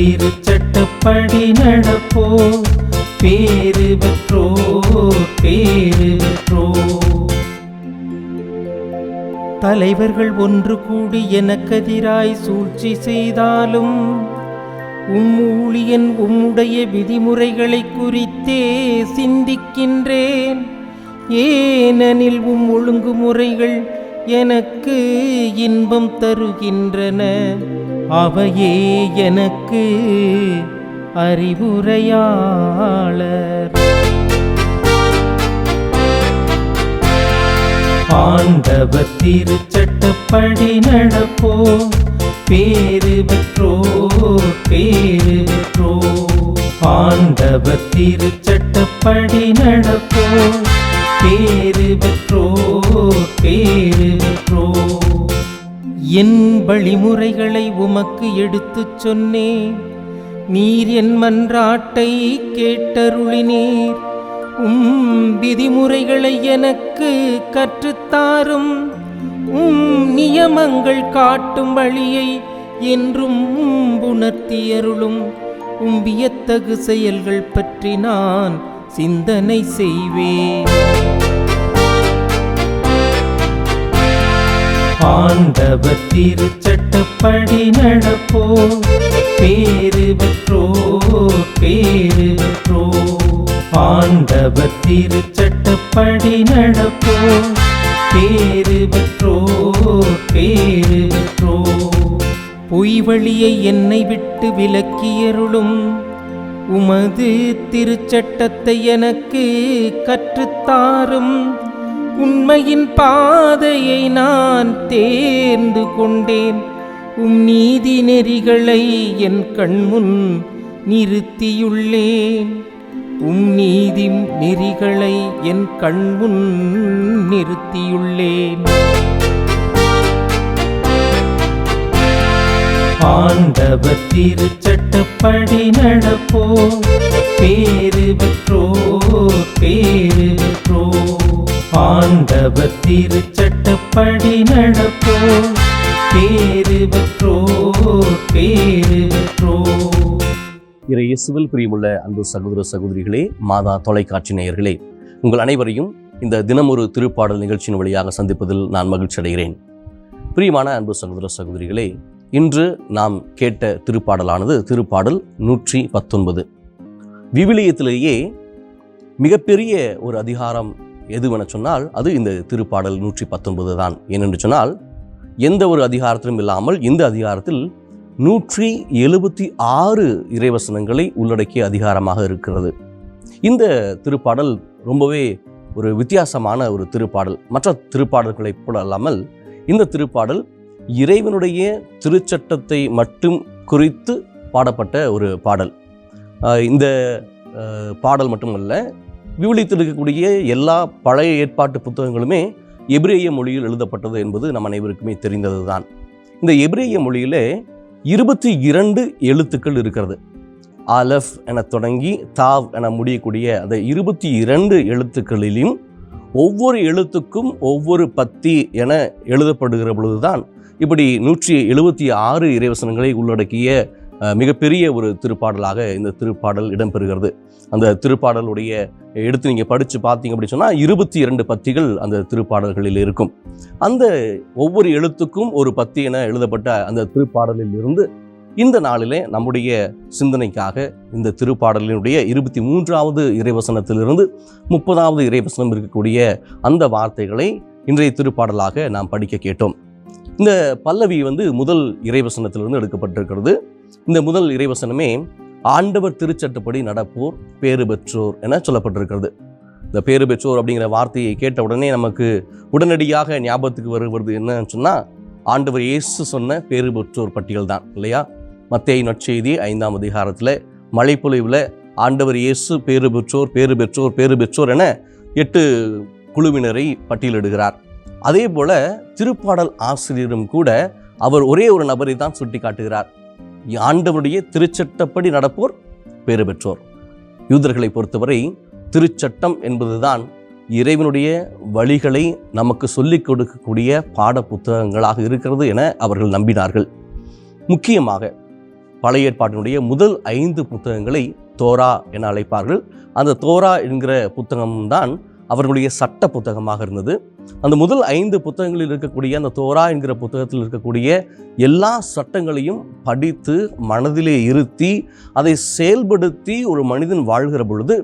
திருச்சட்டப்படி நடப்போ? பேரு பெற்றோ பேரு பெற்றோ தலைவர்கள் ஒன்று கூடி எனக்கெதிராய் சூழ்ச்சி செய்தாலும் உம்மூழியன் உம்முடைய விதிமுறைகளை குறித்தே சிந்திக்கின்றேன். ஏனெனில் உம் ஒழுங்குமுறைகள் எனக்கு இன்பம் தருகின்றன. அவையே எனக்கு அறிவுரையாளர். ஆண்டவர் திருச்சட்டப்படி நடப்போ? பேரு பெற்றோ? பேரு பெற்றோ? ஆண்டவர் திருச்சட்டப்படி நடப்போ? பேரு பெற்றோ? பேரு பெற்றோ? என் வழிமுறைகளை உமக்கு எடுத்துச் சொன்னேன். நீர் என் மன்றாட்டை கேட்டருளினீர். உம் விதிமுறைகளை எனக்கு கற்றுத்தாரும் உம் நியமங்கள் காட்டும் வழியை என்றும் உணர்த்தியருளும். உம் வியத்தகு செயல்கள் பற்றி நான் சிந்தனை செய்வேன். ஆண்டவர் திருச்சட்டப்படி நடப்போ? பேரு பெற்றோ? பேரு பெற்றோ? ஆண்டவர் திருச்சட்டப்படி நடப்போ? பேரு பெற்றோ? பேரு பெற்றோ? பொய் வழியை என்னை விட்டு விலக்கியருளும் உமது திருச்சட்டத்தை எனக்கு கற்றுத்தாரும். உண்மையின் பாதையை நான் தேர்ந்து கொண்டேன். உம் நீதி நெறிகளை என் கண்முன் நிறுத்தியுள்ளேன். உம் நீதி நெறிகளை என் கண்முன் நிறுத்தியுள்ளேன். ஆண்டவர் திருச்சட்டப்படி நடப்போ பேரு பெற்றோ பேரு பெற்றோ ஆண்டவர் திருச்சட்டப்படி நடப்போ? பேரு பெற்றோ பேரு பெற்றோ இறை இயேசுவில் பிரியமுள்ள அன்பு சகோதர சகோதரிகளே மாதா தொலைக்காட்சி நேயர்களே உங்கள் அனைவரையும் இந்த தினமொரு திருப்பாடல் நிகழ்ச்சியின் வழியாக சந்திப்பதில் நான் மகிழ்ச்சி அடைகிறேன். பிரியமான அன்பு சகோதர சகோதரிகளே இன்று நாம் கேட்ட திருப்பாடலானது திருப்பாடல் நூற்றி பத்தொன்பது. விவிலியத்திலேயே மிகப்பெரிய ஒரு அதிகாரம் எதுவென சொன்னால் அது இந்த திருப்பாடல் நூற்றி பத்தொன்பது தான். ஏனென்று சொன்னால் எந்த ஒரு அதிகாரத்திலும் இல்லாமல் இந்த அதிகாரத்தில் நூற்றி எழுபத்தி ஆறு இறைவசனங்களை உள்ளடக்கிய அதிகாரமாக இருக்கிறது. இந்த திருப்பாடல் ரொம்பவே ஒரு வித்தியாசமான ஒரு திருப்பாடல். மற்ற திருப்பாடல்களைப் போல அல்லாமல் இந்த திருப்பாடல் இறைவனுடைய திருச்சட்டத்தை மட்டும் குறித்து பாடப்பட்ட ஒரு பாடல். இந்த பாடல் மட்டுமல்ல விவிலியத்தில் இருக்கக்கூடிய எல்லா பழைய ஏற்பாட்டு புத்தகங்களுமே எபிரேய மொழியில் எழுதப்பட்டது என்பது நம் அனைவருக்குமே தெரிந்தது தான் இந்த எபிரேய மொழியிலே இருபத்தி இரண்டு எழுத்துக்கள் இருக்கிறது. அலஃப் என தொடங்கி தாவ் என முடியக்கூடிய அந்த இருபத்தி இரண்டு எழுத்துக்களிலும் ஒவ்வொரு எழுத்துக்கும் ஒவ்வொரு பத்தி என எழுதப்படுகிற பொழுதுதான் இப்படி நூற்றி எழுபத்தி ஆறு இறைவசனங்களை உள்ளடக்கிய மிகப்பெரிய ஒரு திருப்பாடலாக இந்த திருப்பாடல் இடம்பெறுகிறது. அந்த திருப்பாடலுடைய எடுத்து நீங்கள் படித்து பார்த்தீங்க அப்படி சொன்னால் இருபத்தி இரண்டு பத்திகள் அந்த திருப்பாடல்களில் இருக்கும். அந்த ஒவ்வொரு எழுத்துக்கும் ஒரு பத்தி என எழுதப்பட்ட அந்த திருப்பாடலில் இருந்து இந்த நாளிலே நம்முடைய சிந்தனைக்காக இந்த திருப்பாடலினுடைய இருபத்தி மூன்றாவது இறைவசனத்திலிருந்து முப்பதாவது இறைவசனம் இருக்கக்கூடிய அந்த வார்த்தைகளை இன்றைய திருப்பாடலாக நாம் படிக்க கேட்டோம். இந்த பல்லவி வந்து முதல் இறைவசனத்திலிருந்து எடுக்கப்பட்டிருக்கிறது. இந்த முதல் இறைவசனமே ஆண்டவர் திருச்சட்டப்படி நடப்போர் பேறு பெற்றோர் என சொல்லப்பட்டிருக்கிறது. இந்த பேறு பெற்றோர் அப்படிங்கிற வார்த்தையை கேட்ட உடனே நமக்கு உடனடியாக ஞாபகத்துக்கு வருவது என்னன்னு சொன்னால் ஆண்டவர் இயேசு சொன்ன பேறு பெற்றோர் பட்டியல் தான் இல்லையா? மத்திய நற்செய்தி ஐந்தாம் அதிகாரத்தில் மழைப்பொழிவில் ஆண்டவர் இயேசு பேறு பெற்றோர் பேறு பெற்றோர் பேறு பெற்றோர் என எட்டு குழுவினரை பட்டியலிடுகிறார். அதே போல திருப்பாடல் ஆசிரியரும் கூட அவர் ஒரே ஒரு நபரை தான் சுட்டி காட்டுகிறார் ஆண்டவருடைய திருச்சட்டப்படி நடப்போர் பேறு பெற்றோர் யூதர்களை பொறுத்தவரை திருச்சட்டம் என்பதுதான் இறைவனுடைய வழிகளை நமக்கு சொல்லிக் கொடுக்கக்கூடிய பாட புத்தகங்களாக இருக்கிறது என அவர்கள் நம்பினார்கள். முக்கியமாக பழைய ஏற்பாட்டினுடைய முதல் ஐந்து புத்தகங்களை தோரா என அழைப்பார்கள். அந்த தோரா என்கிற புத்தகம்தான் அவர்களுடைய சட்ட புத்தகமாக இருந்தது. அந்த முதல் ஐந்து புத்தகங்களில் இருக்கக்கூடிய அந்த தோரா என்கிற புத்தகத்தில் இருக்கக்கூடிய எல்லா சட்டங்களையும் படித்து மனதிலே இருத்தி அதை செயல்படுத்தி ஒரு மனிதன் வாழ்கிற பொழுது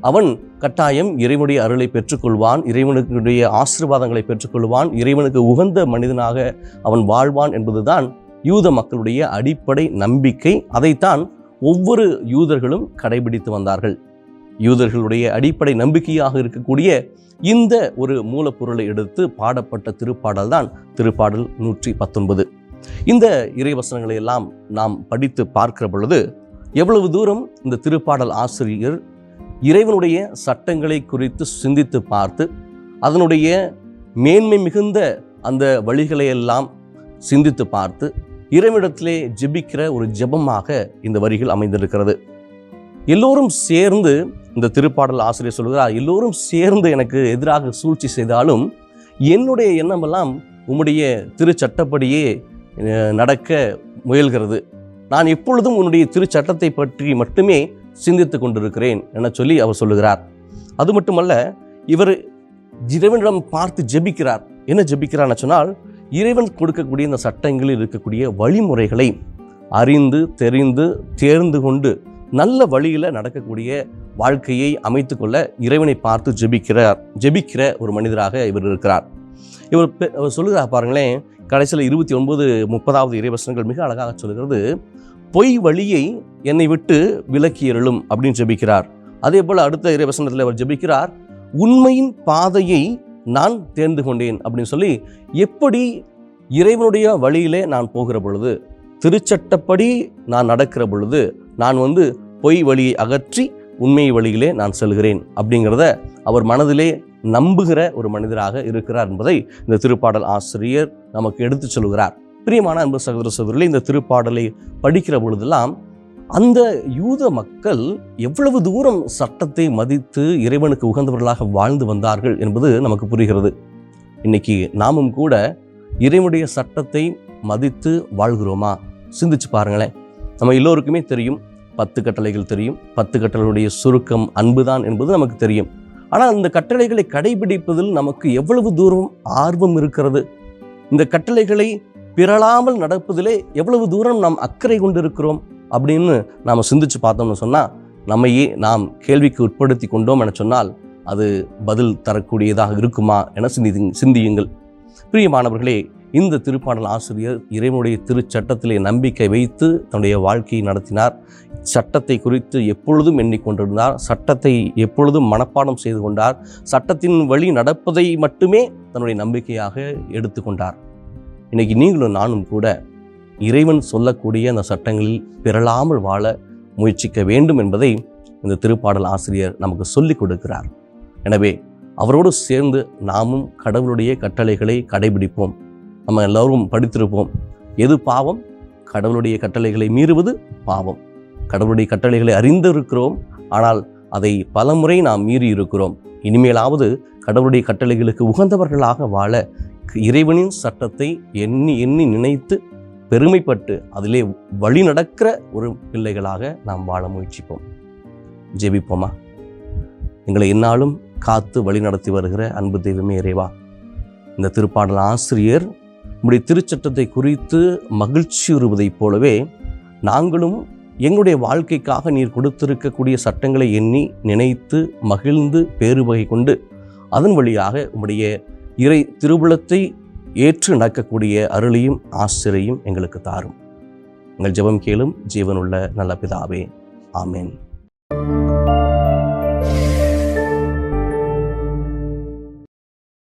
அவன் கட்டாயம் இறைவனுடைய அருளை பெற்றுக்கொள்வான் இறைவனுடைய ஆசீர்வாதங்களை பெற்றுக்கொள்வான் இறைவனுக்கு உகந்த மனிதனாக அவன் வாழ்வான் என்பதுதான் யூத மக்களுடைய அடிப்படை நம்பிக்கை. அதைத்தான் ஒவ்வொரு யூதர்களும் கடைபிடித்து வந்தார்கள். யூதர்களுடைய அடிப்படை நம்பிக்கையாக இருக்கக்கூடிய இந்த ஒரு மூலப்பொருளை எடுத்து பாடப்பட்ட திருப்பாடல் தான் திருப்பாடல் நூற்றி பத்தொன்பது. இந்த இறைவசனங்களை எல்லாம் நாம் படித்து பார்க்கிற பொழுது எவ்வளவு தூரம் இந்த திருப்பாடல் ஆசிரியர் இறைவனுடைய சட்டங்களை குறித்து சிந்தித்து பார்த்து அதனுடைய மேன்மை மிகுந்த அந்த வழிகளையெல்லாம் சிந்தித்து பார்த்து இறைவனிடத்திலே ஜெபிக்கிற ஒரு ஜெபமாக இந்த வரிகள் அமைந்திருக்கிறது. எல்லோரும் சேர்ந்து இந்த திருப்பாடல் ஆசிரியர் சொல்கிறார் எல்லோரும் சேர்ந்து எனக்கு எதிராக சூழ்ச்சி செய்தாலும் என்னுடைய எண்ணமெல்லாம் உம்முடைய திருச்சட்டப்படியே நடக்க முயல்கிறது. நான் எப்பொழுதும் உன்னுடைய திருச்சட்டத்தை பற்றி மட்டுமே சிந்தித்து கொண்டிருக்கிறேன் என சொல்லி அவர் சொல்லுகிறார். அது மட்டுமல்ல இவர் இறைவனிடம் பார்த்து ஜெபிக்கிறார். என்ன ஜெபிக்கிறார்னு சொன்னால் இறைவன் கொடுக்கக்கூடிய இந்த சட்டங்களில் இருக்கக்கூடிய வழிமுறைகளை அறிந்து தெரிந்து தேர்ந்து கொண்டு நல்ல வழியில் நடக்கக்கூடிய வாழ்க்கையை அமைத்துக்கொள்ள இறைவனை பார்த்து ஜெபிக்கிறார். ஜெபிக்கிற ஒரு மனிதராக இவர் இருக்கிறார். இவர் பெ- அவர் சொல்லுகிறார் பாருங்களேன் கடைசியில் இருபத்தி ஒன்பது முப்பதாவது இறைவசனங்கள் மிக அழகாக சொல்கிறது பொய் வழியை என்னை விட்டு விலக்கி அப்படின்னு ஜெபிக்கிறார். அதே போல் அடுத்த இறைவசனத்தில் அவர் ஜெபிக்கிறார் உண்மையின் பாதையை நான் தேர்ந்து கொண்டேன் அப்படின்னு சொல்லி எப்படி இறைவனுடைய வழியிலே நான் போகிற பொழுது திருச்சட்டப்படி நான் நடக்கிற பொழுது நான் வந்து பொய் வழியை அகற்றி உண்மை வழியிலே நான் செல்கிறேன் அப்படிங்கிறத அவர் மனதிலே நம்புகிற ஒரு மனிதராக இருக்கிறார் என்பதை இந்த திருப்பாடல் ஆசிரியர் நமக்கு எடுத்துச் சொல்கிறார் பிரியமான அன்பு சகோதர சகோதரிகளே இந்த திருப்பாடலை படிக்கிற பொழுதெல்லாம் அந்த யூத மக்கள் எவ்வளவு தூரம் சட்டத்தை மதித்து இறைவனுக்கு உகந்தவர்களாக வாழ்ந்து வந்தார்கள் என்பது நமக்கு புரிகிறது. இன்னைக்கு நாமும் கூட இறைவனுடைய சட்டத்தை மதித்து வாழ்கிறோமா? சிந்திச்சு பாருங்களேன். நம்ம எல்லோருக்குமே தெரியும் பத்து கட்டளைகள் தெரியும். பத்து கட்டளைகளுடைய சுருக்கம் அன்புதான் என்பது நமக்கு தெரியும். ஆனால் இந்த கட்டளைகளை கடைபிடிப்பதில் நமக்கு எவ்வளவு தூரம் ஆர்வம் இருக்கிறது? இந்த கட்டளைகளை பிறழாமல் நடப்பதிலே எவ்வளவு தூரம் நாம் அக்கறை கொண்டிருக்கிறோம்? அப்படின்னு நாம் சிந்திச்சு பார்த்தோம்னு சொன்னால் நம்மையே நாம் கேள்விக்கு உட்படுத்தி கொண்டோம் என சொன்னால் அது பதில் தரக்கூடியதாக இருக்குமா என சிந்தி சிந்தியுங்கள். பிரியமானவர்களே இந்த திருப்பாடல் ஆசிரியர் இறைவனுடைய திருச்சட்டத்திலே நம்பிக்கை வைத்து தன்னுடைய வாழ்க்கையை நடத்தினார். சட்டத்தை குறித்து எப்பொழுதும் எண்ணிக்கொண்டிருந்தார். சட்டத்தை எப்பொழுதும் மனப்பாடம் செய்து கொண்டார். சட்டத்தின் வழி நடப்பதை மட்டுமே தன்னுடைய நம்பிக்கையாக எடுத்துக்கொண்டார் இன்னைக்கு நீங்களும் நானும் கூட இறைவன் சொல்லக்கூடிய அந்த சட்டங்களில் பிறழாமல் வாழ முயற்சிக்க வேண்டும் என்பதை இந்த திருப்பாடல் ஆசிரியர் நமக்கு சொல்லிக் கொடுக்கிறார். எனவே அவரோடு சேர்ந்து நாமும் கடவுளுடைய கட்டளைகளை கடைபிடிப்போம். நம்ம எல்லோரும் படித்திருப்போம். எது பாவம்? கடவுளுடைய கட்டளைகளை மீறுவது பாவம். கடவுளுடைய கட்டளைகளை அறிந்திருக்கிறோம். ஆனால் அதை பலமுறை நாம் மீறி இருக்கிறோம் இனிமேலாவது கடவுளுடைய கட்டளைகளுக்கு உகந்தவர்களாக வாழ இறைவனின் சட்டத்தை எண்ணி எண்ணி நினைத்து பெருமைப்பட்டு அதிலே வழி நடக்கிற ஒரு பிள்ளைகளாக நாம் வாழ முயற்சிப்போம். ஜெபிப்போமா? எங்களை எந்நாளும் காத்து வழி நடத்தி வருகிற அன்பு தெய்வமே இறைவா. இந்த திருப்பாடல் ஆசிரியர் உம்முடைய திருச்சட்டத்தை குறித்து மகிழ்ச்சியுறுவதைப் போலவே நாங்களும் எங்களுடைய வாழ்க்கைக்காக நீர் கொடுத்திருக்கக்கூடிய சட்டங்களை எண்ணி நினைத்து மகிழ்ந்து பேருவகை கொண்டு அதன் வழியாக உம்முடைய இறை திருவுளத்தை ஏற்று நடக்கக்கூடிய அருளையும் ஆசிரியையும் எங்களுக்கு தாரும். எங்கள் ஜெபம் கேளும் ஜீவனுள்ள நல்ல பிதாவே. ஆமேன்.